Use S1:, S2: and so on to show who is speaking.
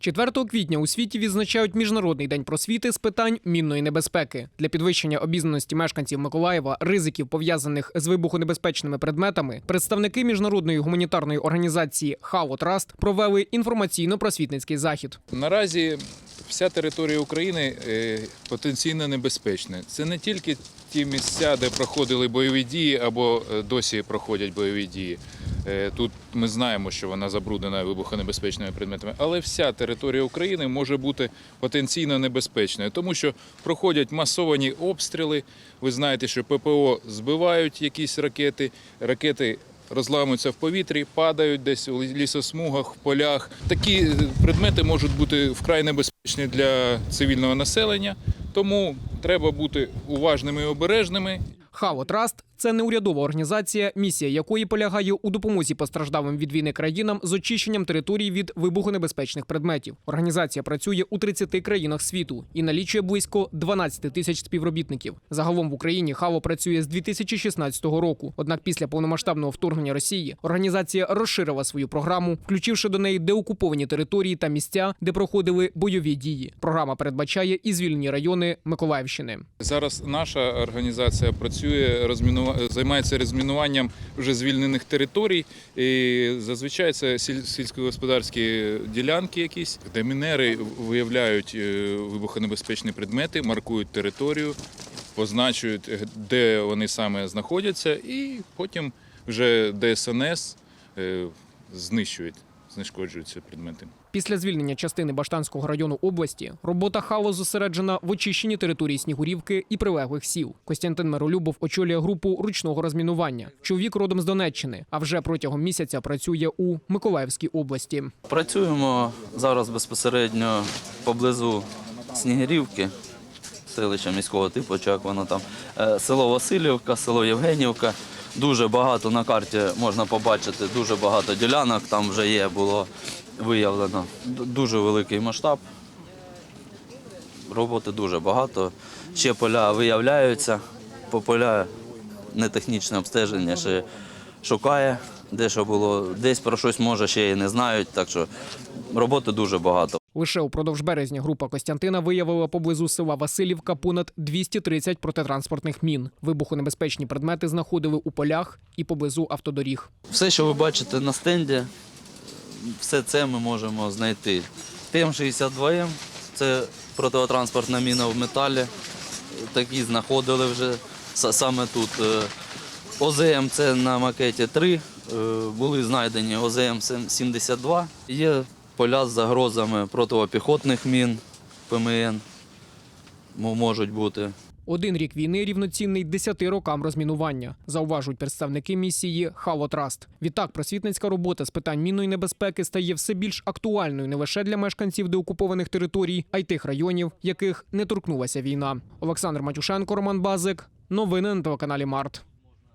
S1: 4 квітня у світі відзначають Міжнародний день просвіти з питань мінної небезпеки. Для підвищення обізнаності мешканців Миколаєва ризиків пов'язаних з вибухонебезпечними предметами. Представники міжнародної гуманітарної організації Хао Траст провели інформаційно-просвітницький захід.
S2: Наразі вся територія України е, потенційно небезпечна. Це не тільки ті місця, де проходили бойові дії або е, досі проходять бойові дії. Е, Тут ми знаємо, що вона забруднена вибухонебезпечними предметами, але вся територія України може бути потенційно небезпечною, тому що проходять масовані обстріли. Ви знаєте, що ППО збивають якісь ракети, ракети розламуються в повітрі, падають десь у лісосмугах, в полях. Такі е, предмети можуть бути вкрай небезпечні для цивільного населення, тому треба бути уважними і обережними.
S1: Хаво Траст це неурядова організація, місія якої полягає у допомозі постраждалим від війни країнам з очищенням територій від вибухонебезпечних предметів. Організація працює у 30 країнах світу і налічує близько 12 тисяч співробітників. Загалом в Україні Хао працює з 2016 року. Однак після повномасштабного вторгнення Росії організація розширила свою програму, включивши до неї деокуповані території та місця, де проходили бойові дії. Програма передбачає і звільнені райони Миколаївщини.
S2: Зараз наша організація працює розмінува... займається розмінуванням вже звільнених територій. І зазвичай це сільськогосподарські ділянки, якісь, де мінери виявляють е, вибухонебезпечні предмети, маркують територію, позначують, е, де вони саме знаходяться, і потім вже ДСНС е, знищують, знешкоджують ці предмети.
S1: Після звільнення частини Баштанського району області робота ХАО зосереджена в очищенні території Снігурівки і прилеглих сіл. Костянтин Миролюбов очолює групу ручного розмінування. Чоловік родом з Донеччини, а вже протягом місяця працює у Миколаївській області.
S3: Працюємо зараз безпосередньо поблизу Снігирівки, селища міського типу, чи як воно там, Е, село Васильівка, село Євгенівка. Дуже багато на карті можна побачити, дуже багато ділянок там вже є, було виявлено. Дуже великий масштаб. Роботи дуже багато. Ще поля виявляються, по поля нетехнічне обстеження ще шукає, де що було, десь про щось може ще і не знають, так що роботи дуже багато.
S1: Лише упродовж березня група Костянтина виявила поблизу села Васильівка понад 230 протитранспортних мін. Вибухонебезпечні предмети знаходили у полях і поблизу автодоріг.
S3: Все, що ви бачите на стенді, все це ми можемо знайти. ТМ-62М це протитранспортна міна в металі. Такі знаходили вже саме тут. Е, ОЗМ це на макеті 3, е, були знайдені ОЗМ-72. Є поля з загрозами протипіхотних мін, ПМН можуть бути.
S1: Один рік війни рівноцінний 10 рокам розмінування, зауважують представники місії Хало Траст. Відтак, просвітницька робота з питань мінної небезпеки стає все більш актуальною не лише для мешканців деокупованих територій, а й тих районів, яких не торкнулася війна. Олександр Матюшенко, Роман Базик. Новини на телеканалі Март.